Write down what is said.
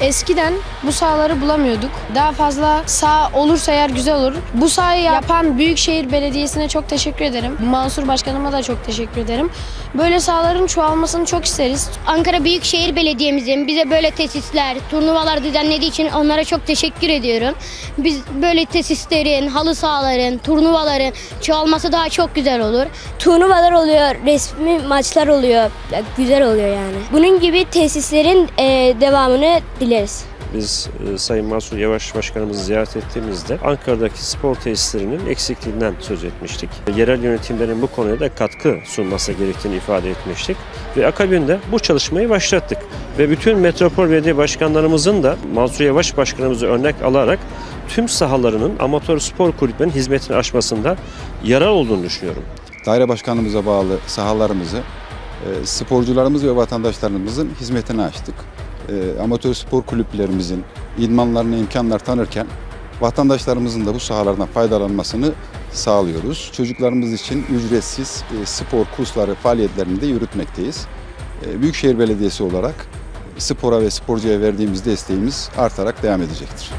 Eskiden bu sahaları bulamıyorduk. Daha fazla saha olursa eğer güzel olur. Bu sahayı yapan Büyükşehir Belediyesi'ne çok teşekkür ederim. Mansur Başkanıma da çok teşekkür ederim. Böyle sahaların çoğalmasını çok isteriz. Ankara Büyükşehir Belediye'mizin bize böyle tesisler, turnuvalar düzenlediği için onlara çok teşekkür ediyorum. Biz böyle tesislerin, halı sahaların, turnuvaların çoğalması daha çok güzel olur. turnuvalar oluyor, resmi maçlar oluyor. Güzel oluyor yani. Bunun gibi tesislerin e, devamını dileriz. Biz e, Sayın Mansur Yavaş Başkanımızı ziyaret ettiğimizde Ankara'daki spor tesislerinin eksikliğinden söz etmiştik. Yerel yönetimlerin bu konuya da katkı sunması gerektiğini ifade etmiştik. Ve akabinde bu çalışmayı başlattık. Ve bütün metropol belediye başkanlarımızın da Mansur Yavaş Başkanımızı örnek alarak tüm sahalarının amatör spor kulüplerinin hizmetini açmasında yarar olduğunu düşünüyorum. daire başkanımıza bağlı sahalarımızı e, sporcularımız ve vatandaşlarımızın hizmetine açtık. E, amatör spor kulüplerimizin idmanlarına imkanlar tanırken vatandaşlarımızın da bu sahalardan faydalanmasını sağlıyoruz. Çocuklarımız için ücretsiz e, spor kursları faaliyetlerini de yürütmekteyiz. E, Büyükşehir Belediyesi olarak spora ve sporcuya verdiğimiz desteğimiz artarak devam edecektir.